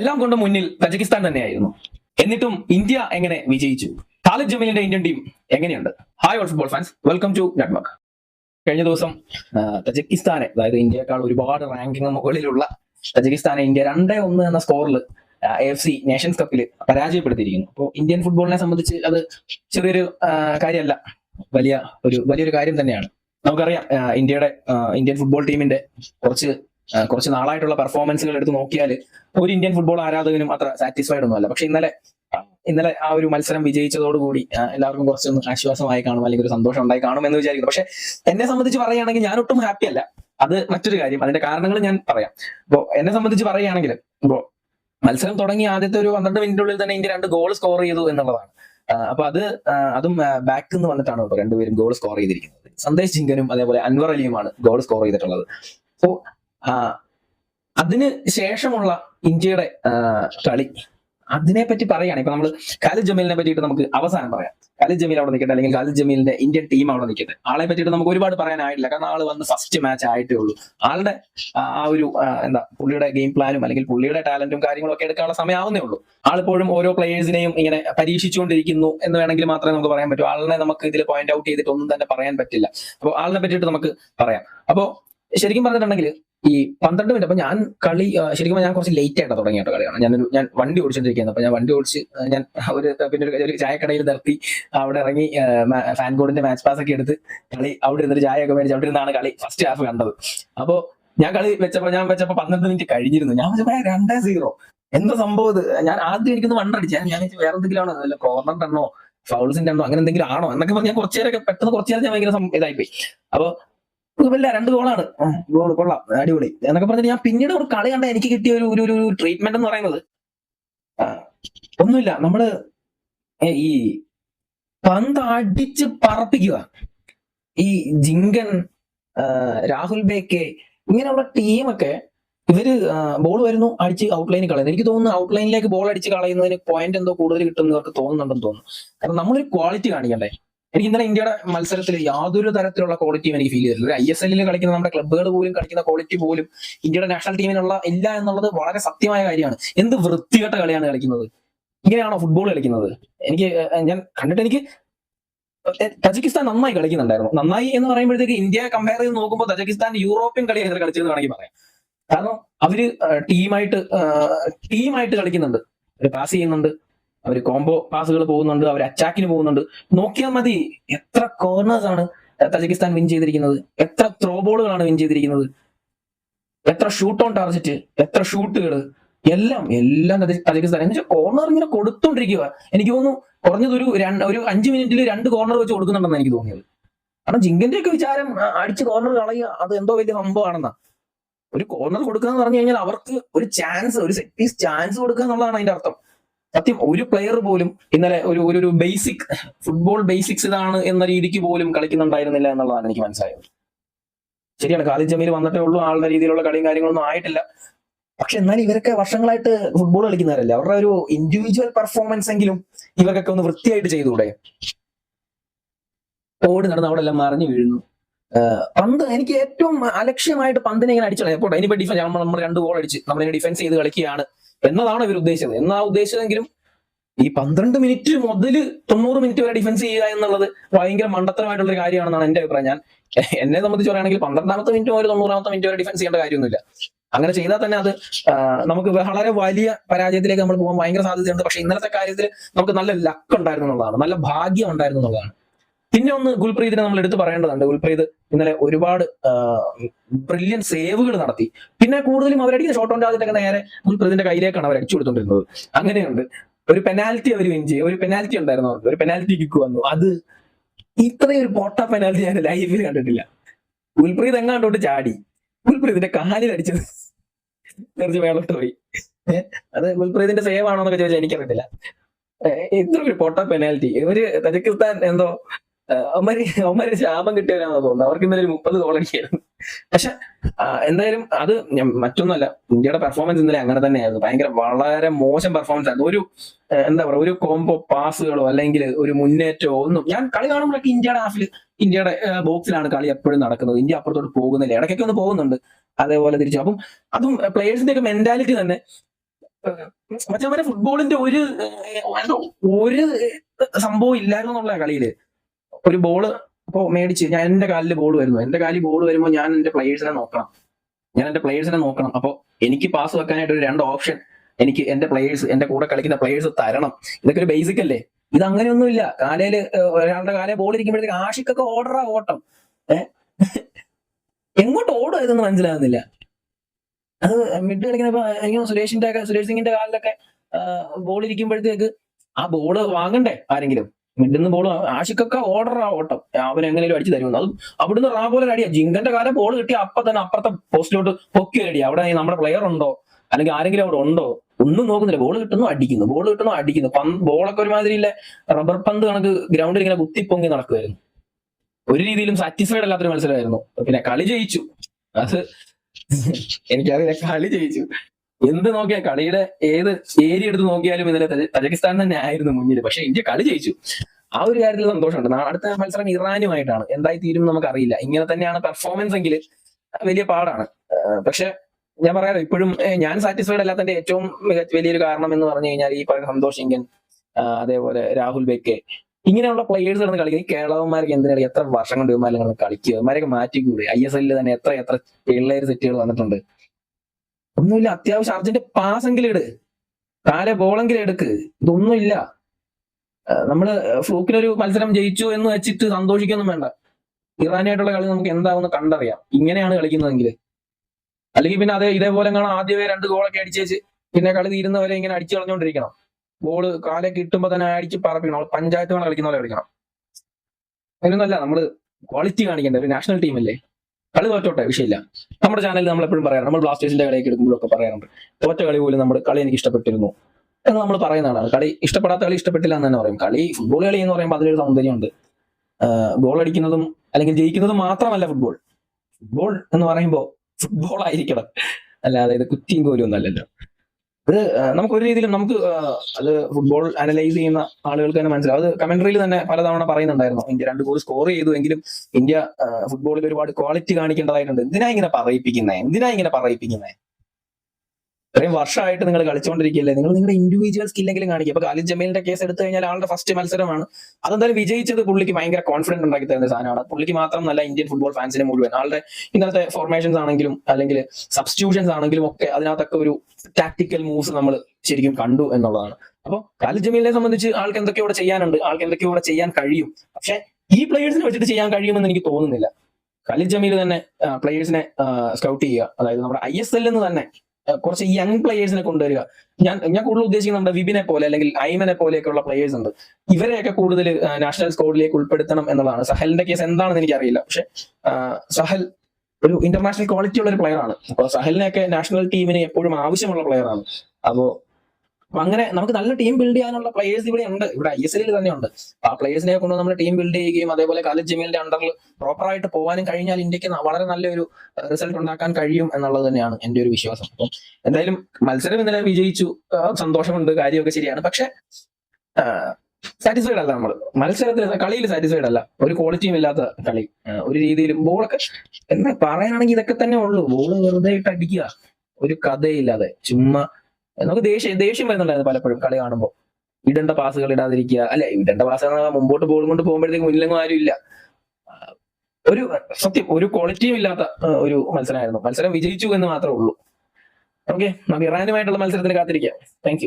എല്ലാം കൊണ്ട് മുന്നിൽ തജകിസ്ഥാൻ തന്നെയായിരുന്നു. എന്നിട്ടും ഇന്ത്യ എങ്ങനെ വിജയിച്ചു? ഖാലിദ് ജമീലിന്റെ ഇന്ത്യൻ ടീം എങ്ങനെയുണ്ട്? Hi all football fans welcome to network കഴിഞ്ഞ ദിവസം തജകിസ്ഥാനെ അതായത് ഇന്ത്യയെക്കാൾ ഒരുപാട് റാങ്കിങ് മുകളിലുള്ള തജകിസ്ഥാനെ ഇന്ത്യ രണ്ടേ ഒന്ന് എന്ന സ്കോറിൽ എഫ് സി നേഷൻസ് കപ്പിൽ പരാജയപ്പെടുത്തിയിരിക്കുന്നു. അപ്പോൾ ഇന്ത്യൻ ഫുട്ബോളിനെ സംബന്ധിച്ച് അത് ചെറിയൊരു കാര്യമല്ല. വലിയ ഒരു വലിയൊരു കാര്യം തന്നെയാണ്. നമുക്കറിയാം ഇന്ത്യയുടെ ഇന്ത്യൻ ഫുട്ബോൾ ടീമിന്റെ കുറച്ച് കുറച്ച് നാളായിട്ടുള്ള പെർഫോമൻസുകൾ എടുത്ത് നോക്കിയാൽ ഒരു ഇന്ത്യൻ ഫുട്ബോൾ ആരാധകനും അത്ര സാറ്റിസ്ഫൈഡ് ഒന്നുമല്ല. പക്ഷെ ഇന്നലെ ഇന്നലെ ആ ഒരു മത്സരം വിജയിച്ചതോടുകൂടി എല്ലാവർക്കും കുറച്ചൊന്ന് ആശ്വാസമായി കാണും അല്ലെങ്കിൽ ഒരു സന്തോഷം ഉണ്ടായി കാണും എന്ന് വിചാരിക്കുന്നു. പക്ഷെ എന്നെ സംബന്ധിച്ച് പറയുകയാണെങ്കിൽ ഞാൻ ഒട്ടും ഹാപ്പി അല്ല. അത് മറ്റൊരു കാര്യം. അതിന്റെ കാരണങ്ങൾ ഞാൻ പറയാം. അപ്പോ എന്നെ സംബന്ധിച്ച് പറയുകയാണെങ്കിൽ ഇപ്പോ മത്സരം തുടങ്ങി ആദ്യത്തെ ഒരു പന്ത്രണ്ട് മിനിറ്റിനുള്ളിൽ തന്നെ ഇന്ത്യ രണ്ട് ഗോൾ സ്കോർ ചെയ്തു എന്നുള്ളതാണ്. അപ്പൊ അത് അതും ബാക്ക് നിന്ന് വന്നിട്ടാണ് രണ്ടുപേരും ഗോൾ സ്കോർ ചെയ്തിരിക്കുന്നത്. സന്ദേശ് ജിങ്കനും അതേപോലെ അൻവർ അലിയുമാണ് ഗോൾ സ്കോർ ചെയ്തിട്ടുള്ളത്. അപ്പോ അതിന് ശേഷമുള്ള ഇന്ത്യയുടെ കളി. അതിനെ പറ്റി പറയുകയാണ് ഇപ്പൊ നമ്മൾ ഖാലിദ് ജമീലിനെ പറ്റിയിട്ട് നമുക്ക് അവസാനം പറയാം. ഖാലിദ് ജമീൽ അവിടെ നിൽക്കട്ടെ അല്ലെങ്കിൽ ഖാലിദ് ജമീലിന്റെ ഇന്ത്യൻ ടീം അവിടെ നിൽക്കട്ടെ. ആളെ പറ്റിയിട്ട് നമുക്ക് ഒരുപാട് പറയാനായിട്ടില്ല കാരണം ആൾ വന്ന് ഫസ്റ്റ് മാച്ച് ആയിട്ടേ ഉള്ളൂ. ആളുടെ ആ ഒരു എന്താ പുള്ളിയുടെ ഗെയിം പ്ലാനും അല്ലെങ്കിൽ പുള്ളിയുടെ ടാലന്റും കാര്യങ്ങളും ഒക്കെ എടുക്കാനുള്ള സമയമാവുന്നേ ഉള്ളൂ. ആളിപ്പോഴും ഓരോ പ്ലേയേഴ്സിനെയും ഇങ്ങനെ പരീക്ഷിച്ചുകൊണ്ടിരിക്കുന്നു എന്ന് വേണമെങ്കിൽ മാത്രമേ നമുക്ക് പറയാൻ പറ്റൂ. ആളിനെ നമുക്ക് ഇതിൽ പോയിന്റ് ഔട്ട് ചെയ്തിട്ട് ഒന്നും തന്നെ പറയാൻ പറ്റില്ല. അപ്പോൾ ആളിനെ പറ്റിയിട്ട് നമുക്ക് പറയാം. അപ്പോൾ ശരിക്കും പറഞ്ഞിട്ടുണ്ടെങ്കിൽ ഈ പന്ത്രണ്ട് മിനിറ്റ് അപ്പൊ ഞാൻ കളി ശരിക്കും ഞാൻ കുറച്ച് ലേറ്റ് ആയിട്ട് തുടങ്ങിയ കളി കാണാം ഞാനൊരു ഞാൻ വണ്ടി ഓടിച്ചോണ്ടിരിക്കുന്നത് അപ്പൊ ഞാൻ വണ്ടി ഓടിച്ച് ഞാൻ ഒരു പിന്നെ ഒരു ചായക്കടയിൽ നിർത്തി അവിടെ ഇറങ്ങി ഫാൻ കോഡിന്റെ മാച്ച് പാസ് ഒക്കെ എടുത്ത് കളി അവിടെ ഇരുന്നൊരു ചായ ഒക്കെ മേടിച്ച് അവിടെ ഇരുന്നാണ് കളി ഫസ്റ്റ് ഹാഫ് കണ്ടത്. അപ്പോ ഞാൻ കളി വെച്ചപ്പോ ഞാൻ വെച്ചപ്പോ പന്ത്രണ്ട് മിനിറ്റ് കഴിഞ്ഞിരുന്നു. ഞാൻ വെച്ചപ്പോ "ഏ, രണ്ടേ സീറോ എന്താ സംഭവം ഞാൻ ആദ്യം എനിക്കൊന്ന് വണ്ടടിച്ച് ഞാൻ വേറെ എന്തെങ്കിലും ആണോ? അല്ല കോർണറിന്റെ എണ്ണോ ഫൗൾസിന്റെ എണ്ണോ അങ്ങനെ എന്തെങ്കിലും ആണോ? എന്നൊക്കെ പറഞ്ഞ് ഞാൻ കുറച്ചു പെട്ടെന്ന് കുറച്ചേരം ഞാൻ ഭയങ്കര ഇതായിപ്പോയി. അപ്പൊ ഇല്ല രണ്ട് ഗോളാണ് ഗോൾ കൊള്ളാം. അടിപൊളി. എന്നൊക്കെ പറഞ്ഞിട്ട് ഞാൻ പിന്നീട് ഒരു കളി കണ്ട എനിക്ക് കിട്ടിയ ഒരു ഒരു ട്രീറ്റ്മെന്റ് എന്ന് പറയുന്നത്. ഒന്നുമില്ല. നമ്മൾ ഈ പന്ത് അടിച്ച് പറപ്പിക്കുക. ഈ ജിങ്കൻ രാഹുൽ ബേക്കെ ഇങ്ങനെയുള്ള ടീമൊക്കെ ഇവർ ബോൾ വരുന്നു അടിച്ച് ഔട്ട്ലൈനിൽ കളയുന്നു. എനിക്ക് തോന്നുന്നു ഔട്ട്ലൈനിലേക്ക് ബോൾ അടിച്ച് കളയുന്നതിന് പോയിന്റ് എന്തോ കൂടുതൽ കിട്ടുമെന്ന് ഇവർക്ക് തോന്നുന്നുണ്ടെന്ന് തോന്നുന്നു. കാരണം നമ്മളൊരു ക്വാളിറ്റി കാണിക്കണ്ടേ? എനിക്ക് ഇന്നലെ ഇന്ത്യയുടെ മത്സരത്തിൽ യാതൊരു തരത്തിലുള്ള ക്വാളിറ്റിയും എനിക്ക് ഫീൽ ചെയ്തിട്ടില്ല. ഐ എസ് എല്ലിൽ കളിക്കുന്ന നമ്മുടെ ക്ലബ്ബുകൾ പോലും കളിക്കുന്ന ക്വാളിറ്റി പോലും ഇന്ത്യയുടെ നാഷണൽ ടീമിനുള്ള ഇല്ല എന്നുള്ളത് വളരെ സത്യമായ കാര്യമാണ്. എന്ത് വൃത്തികെട്ട കളിയാണ് കളിക്കുന്നത്? ഇങ്ങനെയാണോ ഫുട്ബോൾ കളിക്കുന്നത്? എനിക്ക് ഞാൻ കണ്ടിട്ട് എനിക്ക് തജിക്കിസ്ഥാൻ നന്നായി കളിക്കുന്നുണ്ടായിരുന്നു. നന്നായി എന്ന് പറയുമ്പോഴത്തേക്ക് ഇന്ത്യയെ കമ്പയർ ചെയ്ത് നോക്കുമ്പോൾ തജിക്കിസ്ഥാൻ യൂറോപ്യൻ കളി എതിർ കളിച്ചെന്ന് വേണമെങ്കിൽ പറയാം. കാരണം അവർ ടീമായിട്ട് ടീമായിട്ട് കളിക്കുന്നുണ്ട്. പാസ് ചെയ്യുന്നുണ്ട്. അവർ കോംബോ പാസുകൾ പോകുന്നുണ്ട് അവർ അറ്റാക്കിന് പോകുന്നുണ്ട്. നോക്കിയാൽ മതി എത്ര കോർണേഴ്സ് ആണ് തജിക്കിസ്ഥാൻ വിൻ ചെയ്തിരിക്കുന്നത്. എത്ര ത്രോ ബോളുകളാണ് വിൻ ചെയ്തിരിക്കുന്നത്. എത്ര ഷൂട്ട് ഓൺ ടാർജറ്റ് എത്ര ഷൂട്ടുകൾ എല്ലാം എല്ലാം തജിക്കിസ്ഥാൻ. എന്ന് വെച്ചാൽ കോർണർ ഇങ്ങനെ കൊടുത്തോണ്ടിരിക്കുക എനിക്ക് തോന്നുന്നു കുറഞ്ഞതൊരു ഒരു അഞ്ച് മിനിറ്റിൽ രണ്ട് കോർണർ വെച്ച് കൊടുക്കുന്നുണ്ടെന്ന് എനിക്ക് തോന്നിയത്. കാരണം ജിങ്കന്റെ ഒക്കെ വിചാരം അടിച്ച് കോർണർ കളയുക അത് എന്തോ വലിയ സംഭവമാണെന്നാ. ഒരു കോർണർ കൊടുക്കുക എന്ന് പറഞ്ഞു കഴിഞ്ഞാൽ അവർക്ക് ഒരു ചാൻസ് ഒരു സെറ്റ് പീസ് ചാൻസ് കൊടുക്കുക എന്നുള്ളതാണ് അതിന്റെ അർത്ഥം. സത്യം ഒരു പ്ലെയർ പോലും ഇന്നലെ ഒരു ഒരു ബേസിക് ഫുട്ബോൾ ബേസിക്സ് ഇതാണ് എന്ന രീതിക്ക് പോലും കളിക്കുന്നുണ്ടായിരുന്നില്ല എന്നുള്ളതാണ് എനിക്ക് മനസ്സിലായത്. ശരിയാണ് ഖാലിദ് ജമീൽ വന്നിട്ടേ ഉള്ളൂ ആളുടെ രീതിയിലുള്ള കളിയും കാര്യങ്ങളൊന്നും ആയിട്ടില്ല. പക്ഷെ എന്നാലും ഇവരൊക്കെ വർഷങ്ങളായിട്ട് ഫുട്ബോൾ കളിക്കുന്നവരല്ലേ? അവരുടെ ഒരു ഇൻഡിവിജ്വൽ പെർഫോമൻസ് എങ്കിലും ഇവർക്കൊക്കെ ഒന്ന് വൃത്തിയായിട്ട് ചെയ്തുകൂടെ? ഓടി നടന്ന് അവിടെ എല്ലാം മറിഞ്ഞു വീഴുന്നു. പന്ത് എനിക്ക് ഏറ്റവും അലക്ഷ്യമായിട്ട് പന്തിനെ ഇങ്ങനെ അടിച്ചു പോട്ടെ ഇനിയിപ്പോ ഡിഫൻസ് നമ്മൾ നമ്മൾ രണ്ട് ഗോൾ അടിച്ച് നമ്മൾ ഇനി ഡിഫൻസ് ചെയ്ത് കളിക്കുകയാണ്. എന്നതാണ് ഇവർ ഉദ്ദേശിച്ചത്. എന്നാ ഉദ്ദേശിച്ചതെങ്കിലും ഈ പന്ത്രണ്ട് മിനിറ്റ് മുതൽ തൊണ്ണൂറ് മിനിറ്റ് വരെ ഡിഫൻസ് ചെയ്യുക എന്നുള്ളത് ഭയങ്കര മണ്ടത്തരമായിട്ടുള്ള ഒരു കാര്യമാണെന്നാണ് എന്റെ അഭിപ്രായം. ഞാൻ എന്നെ സംബന്ധിച്ച് പറയുകയാണെങ്കിൽ പന്ത്രണ്ടാമത്തെ മിനിറ്റ് മുതൽ തൊണ്ണൂറാമത്തെ മിനിറ്റ് വരെ ഡിഫൻസ് ചെയ്യേണ്ട കാര്യമൊന്നുമില്ല. അങ്ങനെ ചെയ്താൽ തന്നെ അത് നമുക്ക് വളരെ വലിയ പരാജയത്തിലേക്ക് നമ്മൾ പോകാൻ ഭയങ്കര സാധ്യതയുണ്ട്. പക്ഷെ ഇന്നലത്തെ കാര്യത്തിൽ നമുക്ക് നല്ല ലക്ക് ഉണ്ടായിരുന്നു എന്നുള്ളതാണ്. നല്ല ഭാഗ്യം ഉണ്ടായിരുന്നു എന്നുള്ളതാണ്. പിന്നെ ഒന്ന് ഗുൽപ്രീതിനെ നമ്മൾ എടുത്തു പറയേണ്ടതുണ്ട്. ഗുൽപ്രീത് ഇന്നലെ ഒരുപാട് ബ്രില്യൻ സേവുകൾ നടത്തി. പിന്നെ കൂടുതലും അവരടിക്കുന്ന ഷോട്ട് ഓൺ ടാർജറ്റ് നേരെ ഗുൽപ്രീതിന്റെ കയ്യിലേക്കാണ് അവർ അടിച്ചു കൊടുത്തോണ്ടിരുന്നത് അങ്ങനെയുണ്ട്. ഒരു പെനാൽറ്റി അവർ വിൻ ചെയ്യും. ഒരു പെനാൽറ്റി ഉണ്ടായിരുന്നു അവർക്ക്. ഒരു പെനാൽറ്റി കിക്ക് വന്നു. അത് ഇത്രയും ഒരു പോട്ട പെനാൽറ്റി ഞാൻ ലൈഫിൽ കണ്ടിട്ടില്ല. ഗുൽപ്രീത് എങ്ങാണ്ടോട്ട് ചാടി. ഗുൽപ്രീതിന്റെ കാലിൽ അടിച്ചത്. തെറിച്ച് വേളോട്ട് പോയി. അത് ഗുൽപ്രീതിന്റെ സേവ് എന്നൊക്കെ ചോദിച്ചാൽ എനിക്കറിയില്ല ഇത്ര ഒരു പൊട്ട പെനാൽറ്റി ഇവർ തജിക്കിസ്ഥാൻ എന്തോ അവന്മാര് അവന്മാര് ശാപം കിട്ടിയവരാണെന്ന് തോന്നുന്നു അവർക്ക് ഇന്നലെ ഒരു മുപ്പത് ഗോൾ അടിക്കായിരുന്നു. പക്ഷെ എന്തായാലും അത് മറ്റൊന്നുമല്ല. ഇന്ത്യയുടെ പെർഫോമൻസ് ഇന്നലെ അങ്ങനെ തന്നെയായിരുന്നു. ഭയങ്കര വളരെ മോശം പെർഫോമൻസ് ആയിരുന്നു. ഒരു എന്താ പറയുക ഒരു കോംബോ പാസുകളോ അല്ലെങ്കിൽ ഒരു മുന്നേറ്റമോ ഒന്നും. ഞാൻ കളി കാണുമ്പോഴൊക്കെ ഇന്ത്യയുടെ ഹാഫിൽ ഇന്ത്യയുടെ ബോക്സിലാണ് കളി എപ്പോഴും നടക്കുന്നത്. ഇന്ത്യ അപ്പുറത്തോട്ട് പോകുന്നില്ല. ഇടയ്ക്കൊക്കെ ഒന്ന് പോകുന്നുണ്ട്. അതേപോലെ തിരിച്ചു. അപ്പം അതും പ്ലേയേഴ്സിന്റെ ഒക്കെ മെന്റാലിറ്റി തന്നെ മറ്റേ ഫുട്ബോളിന്റെ ഒരു ഒരു സംഭവം ഇല്ലായിരുന്നു എന്നുള്ള കളിയിൽ. ഒരു ബോൾ ഇപ്പോ മേടിച്ച് ഞാൻ എന്റെ കാലിൽ ബോൾ വരുന്നു. എന്റെ കാലിൽ ബോൾ വരുമ്പോൾ ഞാൻ എന്റെ പ്ലേയേഴ്സിനെ നോക്കണം. ഞാൻ എന്റെ പ്ലേയേഴ്സിനെ നോക്കണം. അപ്പോൾ എനിക്ക് പാസ് വെക്കാനായിട്ട് ഒരു രണ്ട് ഓപ്ഷൻ എനിക്ക് എന്റെ പ്ലേയേഴ്സ് എന്റെ കൂടെ കളിക്കുന്ന പ്ലേയേഴ്സ് തരണം. ഇതൊക്കെ ഒരു ബേസിക് അല്ലേ? ഇത് അങ്ങനെയൊന്നുമില്ല കാലയിൽ ഒരാളുടെ കാലേ ബോൾ ഇരിക്കുമ്പോഴത്തേക്ക് ആഷിക്കൊക്കെ ഓർഡറാ ഓട്ടം. ഏഹ് എങ്ങോട്ട് ഓടും ഇതൊന്നും മനസ്സിലാകുന്നില്ല അത് മിഡ് കളിക്കുന്നപ്പോ എനിക്ക് സുരേഷിന്റെ ഒക്കെ സുരേഷ് സിംഗിന്റെ കാലിലൊക്കെ ബോൾ ഇരിക്കുമ്പോഴത്തേക്ക് ആ ബോൾ വാങ്ങണ്ടേ ആരെങ്കിലും? മിഡിന്ന് ബോൾ ആഷിക്കൊക്കെ ഓർഡർ ആ അവൻ എങ്ങനെയും അടിച്ചു തരുമെന്ന്. അതും അവിടുന്ന് റാ പോലെ അടിയാ. ജിങ്കന്റെ കാലം ബോൾ കിട്ടി അപ്പൊ തന്നെ അപ്പുറത്തെ പോസ്റ്റിലോട്ട് പൊക്കി അടി അവിടെ നമ്മുടെ പ്ലെയർ ഉണ്ടോ? അല്ലെങ്കിൽ ആരെങ്കിലും അവിടെ ഉണ്ടോ? ഒന്നും നോക്കുന്നില്ല. ബോൾ കിട്ടുന്നു അടിക്കുന്നു. ബോൾ കിട്ടുന്നു അടിക്കുന്നു. പന്ത് ബോളൊക്കെ ഒരുമാതിരി ഇല്ല റബ്ബർ പന്ത് കണക്ക് ഗ്രൗണ്ടിൽ ഇങ്ങനെ കുത്തി പൊങ്ങി നടക്കുമായിരുന്നു ഒരു രീതിയിലും സാറ്റിസ്ഫൈഡ് അല്ലാത്തൊരു മത്സരമായിരുന്നു. പിന്നെ കളി ജയിച്ചു. അത് എനിക്കറിയില്ല. കളി ജയിച്ചു. എന്ത് നോക്കിയാൽ കളിയുടെ ഏത് ഏരിയ എടുത്ത് നോക്കിയാലും ഇന്നലെ തജകിസ്ഥാൻ തന്നെ ആയിരുന്നു മുന്നിൽ. പക്ഷെ ഇന്ത്യ കളി ജയിച്ചു. ആ ഒരു കാര്യത്തിൽ സന്തോഷമുണ്ട്. അടുത്ത മത്സരം ഇറാനുമായിട്ടാണ്. എന്തായി തീരും നമുക്ക് അറിയില്ല ഇങ്ങനെ തന്നെയാണ് പെർഫോമൻസ് എങ്കിൽ വലിയ പാടാണ്. പക്ഷെ ഞാൻ പറയാലോ ഇപ്പോഴും ഞാൻ സാറ്റിസ്ഫൈഡ് അല്ലാത്തതിന്റെ ഏറ്റവും മികച്ച വലിയൊരു കാരണം എന്ന് പറഞ്ഞു കഴിഞ്ഞാൽ ഈ പറയുന്ന സന്തോഷ് ഇങ്കൻ അതേപോലെ രാഹുൽ ബെക്കെ. ഇങ്ങനെയുള്ള പ്ലേയേഴ്സ് കിടന്ന് കളിക്കുക ഈ കേരളവന്മാർക്ക് എന്തിനാണ് എത്ര വർഷം കൊണ്ട് ഇവന്മാരെ കളിക്കുക? ഇവന്മാരൊക്കെ മാറ്റിക്കൂടെ? ഐ എസ് എല്ലിൽ തന്നെ എത്ര എത്ര പിള്ളേർ സെറ്റുകൾ വന്നിട്ടുണ്ട്? ഒന്നുമില്ല. അത്യാവശ്യം അർജന്റ് പാസ് എങ്കിലും ഇട്. കാലെ ബോളെങ്കിലും എടുക്ക്. ഇതൊന്നുമില്ല. നമ്മൾ ഫ്ലൂക്കിനൊരു മത്സരം ജയിച്ചു എന്ന് വെച്ചിട്ട് സന്തോഷിക്കൊന്നും വേണ്ട. ഇറാനായിട്ടുള്ള കളി നമുക്ക് എന്താവുന്ന കണ്ടറിയാം. ഇങ്ങനെയാണ് കളിക്കുന്നതെങ്കിൽ അല്ലെങ്കിൽ പിന്നെ അതേ ഇതേപോലെ കാണാൻ ആദ്യമേ രണ്ട് ഗോളൊക്കെ അടിച്ചേച്ച് പിന്നെ കളി തീരുന്നവരെ ഇങ്ങനെ അടിച്ചു കളഞ്ഞുകൊണ്ടിരിക്കണം ബോൾ കാലെ കിട്ടുമ്പോ തന്നെ അടിച്ച് പറപ്പിക്കണം. പഞ്ചായത്ത് വേണം കളിക്കുന്ന പോലെ കളിക്കണം. അങ്ങനെയൊന്നല്ല നമ്മൾ ക്വാളിറ്റി കാണിക്കേണ്ട. ഒരു നാഷണൽ ടീമല്ലേ? കളി തോറ്റോട്ടെ വിഷയമില്ല. നമ്മുടെ ചാനലിൽ നമ്മൾ എപ്പോഴും പറയാറ് നമ്മൾ ബ്ലാസ്റ്റേഴ്സിന്റെ കളിയൊക്കെ എടുക്കുമ്പോഴൊക്കെ പറയാറുണ്ട്. തോറ്റ കളി പോലും നമ്മുടെ കളി എനിക്ക് ഇഷ്ടപ്പെട്ടിരുന്നു എന്ന് നമ്മൾ പറയുന്നതാണ്. കളി ഇഷ്ടപ്പെടാത്ത കളി ഇഷ്ടപ്പെട്ടില്ല എന്ന് തന്നെ പറയും. കളി ഫുട്ബോൾ കളി എന്ന് പറയുമ്പോൾ അതിലൊരു സൗന്ദര്യമുണ്ട്. ഗോൾ അടിക്കുന്നതും അല്ലെങ്കിൽ ജയിക്കുന്നതും മാത്രമല്ല ഫുട്ബോൾ ഫുട്ബോൾ എന്ന് പറയുമ്പോൾ ഫുട്ബോൾ ആയിരിക്കണം. അല്ലാതെ ഇത് കുറ്റിയും കോലും ഒന്നല്ലല്ലോ അത് ആ, നമുക്ക് ഒരു രീതിയിലും നമുക്ക് അത് ഫുട്ബോൾ അനലൈസ് ചെയ്യുന്ന ആളുകൾക്ക് തന്നെ മനസ്സിലാവും. അത് കമന്ററിയിൽ തന്നെ പലതവണ പറയുന്നുണ്ടായിരുന്നു. ഇന്ത്യ രണ്ട് ഗോൾ സ്കോർ ചെയ്തു എങ്കിലും ഇന്ത്യ ഫുട്ബോളിൽ ഒരുപാട് ക്വാളിറ്റി കാണിക്കേണ്ടതായിട്ടുണ്ട്. എന്തിനാ ഇങ്ങനെ പറയിപ്പിക്കുന്നത് എന്തിനാ ഇങ്ങനെ പറയിപ്പിക്കുന്നത് ഇത്രയും വർഷമായിട്ട് നിങ്ങൾ കളിച്ചുകൊണ്ടിരിക്കുകയല്ലേ നിങ്ങൾ നിങ്ങളുടെ ഇൻഡിവിജ്വൽ സ്കില്ലെങ്കിലും കാണിക്കുക. ഇപ്പൊ ഖാലിദ് ജമീലിന്റെ കേസ് എടുത്തു കഴിഞ്ഞാൽ ആളുടെ ഫസ്റ്റ് മത്സരമാണ്. അതെന്തായാലും വിജയിച്ചത് പുള്ളിക്ക് ഭയങ്കര കോൺഫിഡൻസ് ഉണ്ടാക്കി തരുന്ന സാധനമാണ്. പുള്ളിക്ക് മാത്രം നല്ല ഇന്ത്യൻ ഫുട്ബോൾ ഫാൻസിനെ മുഴുവൻ. ആളുടെ ഇന്നത്തെ ഫോർമേഷൻസ് ആണെങ്കിലും അല്ലെങ്കിൽ സബ്സ്റ്റിറ്റ്യൂഷൻസ് ആണെങ്കിലും ഒക്കെ അതിനകത്തൊക്കെ ഒരു ടാക്ടിക്കൽ മൂവ്സ് നമ്മൾ ശരിക്കും കണ്ടു എന്നുള്ളതാണ്. അപ്പോൾ ഖാലിദ് ജമീലിനെ സംബന്ധിച്ച് ആൾക്ക് എന്തൊക്കെയോ ഇവിടെ ചെയ്യാനുണ്ട്. ആൾക്ക് എന്തൊക്കെയോ ഇവിടെ ചെയ്യാൻ കഴിയും. പക്ഷെ ഈ പ്ലേയേഴ്സിനെ വെച്ചിട്ട് ചെയ്യാൻ കഴിയുമെന്ന് എനിക്ക് തോന്നുന്നില്ല. ഖാലിദ് ജമീൽ തന്നെ പ്ലേയേഴ്സിനെ സ്കൗട്ട് ചെയ്യുക. അതായത് നമ്മുടെ ഐ എസ് എല്ലിൽ തന്നെ കുറച്ച് യങ് പ്ലേയേഴ്സിനെ കൊണ്ടുവരിക. ഞാൻ ഞാൻ കൂടുതൽ ഉദ്ദേശിക്കുന്നത് നമ്മുടെ വിപിനെ പോലെ അല്ലെങ്കിൽ ഐമനെ പോലെയൊക്കെയുള്ള പ്ലേയേഴ്സ് ഉണ്ട്. ഇവരെയൊക്കെ കൂടുതൽ നാഷണൽ സ്കോഡിലേക്ക് ഉൾപ്പെടുത്തണം എന്നുള്ളതാണ്. സഹലിന്റെ കേസ് എന്താണെന്ന് എനിക്കറിയില്ല. പക്ഷെ ആ, സഹൽ ഒരു ഇന്റർനാഷണൽ ക്വാളിറ്റി ഉള്ള ഒരു പ്ലെയർ ആണ്. അപ്പൊ സഹലിനെയൊക്കെ നാഷണൽ ടീമിന് എപ്പോഴും ആവശ്യമുള്ള പ്ലെയർ ആണ്. അപ്പോ അപ്പൊ അങ്ങനെ നമുക്ക് നല്ല ടീം ബിൽഡ് ചെയ്യാനുള്ള പ്ലേയേഴ്സ് ഇവിടെ ഉണ്ട്. ഇവിടെ ഐ എസ് എല്ലിൽ തന്നെ ഉണ്ട്. ആ പ്ലേയേഴ്സിനെ കൊണ്ട് നമ്മൾ ടീം ബിൽഡ് ചെയ്യുകയും അതേപോലെ കാലിദ് ജമീലിന്റെ അണ്ടറിൽ പ്രോപ്പറായിട്ട് പോകാനും കഴിഞ്ഞാൽ ഇന്ത്യയ്ക്ക് വളരെ നല്ലൊരു റിസൾട്ട് ഉണ്ടാക്കാൻ കഴിയും എന്നുള്ളത് തന്നെയാണ് എന്റെ ഒരു വിശ്വാസം. അപ്പം എന്തായാലും മത്സരം ഇന്നലെ വിജയിച്ചു. സന്തോഷമുണ്ട് കാര്യമൊക്കെ ശരിയാണ്. പക്ഷെ സാറ്റിസ്ഫൈഡ് അല്ല നമ്മൾ മത്സരത്തിൽ കളിയിൽ സാറ്റിസ്ഫൈഡ് അല്ല. ഒരു ക്വാളിറ്റിയും ഇല്ലാത്ത കളി. ഒരു രീതിയിലും ബോളൊക്കെ എന്താ പറയാനാണെങ്കിൽ ഇതൊക്കെ തന്നെ ഉള്ളൂ. ബോൾ വെറുതെ ഇട്ട് അടിക്കുക ഒരു കഥയില്ലാതെ. ചുമ്മാ നമുക്ക് ദേഷ്യം ദേഷ്യം വരുന്നുണ്ടായിരുന്നു പലപ്പോഴും കളി കാണുമ്പോൾ ഇടേണ്ട പാസുകൾ ഇടാതിരിക്കുക. അല്ലെ ഇടേണ്ട പാസ് മുമ്പോട്ട് ബോൾ കൊണ്ട് പോകുമ്പോഴത്തേക്ക് മുന്നിലെങ്ങും ആരും ഇല്ല. ഒരു സത്യം ഒരു ക്വാളിറ്റിയും ഇല്ലാത്ത ഒരു മത്സരമായിരുന്നു. മത്സരം വിജയിച്ചു എന്ന് മാത്രമേ ഉള്ളൂ. ഓക്കെ നമുക്ക് ഇറാനുമായിട്ടുള്ള മത്സരത്തിന് കാത്തിരിക്കാം. താങ്ക്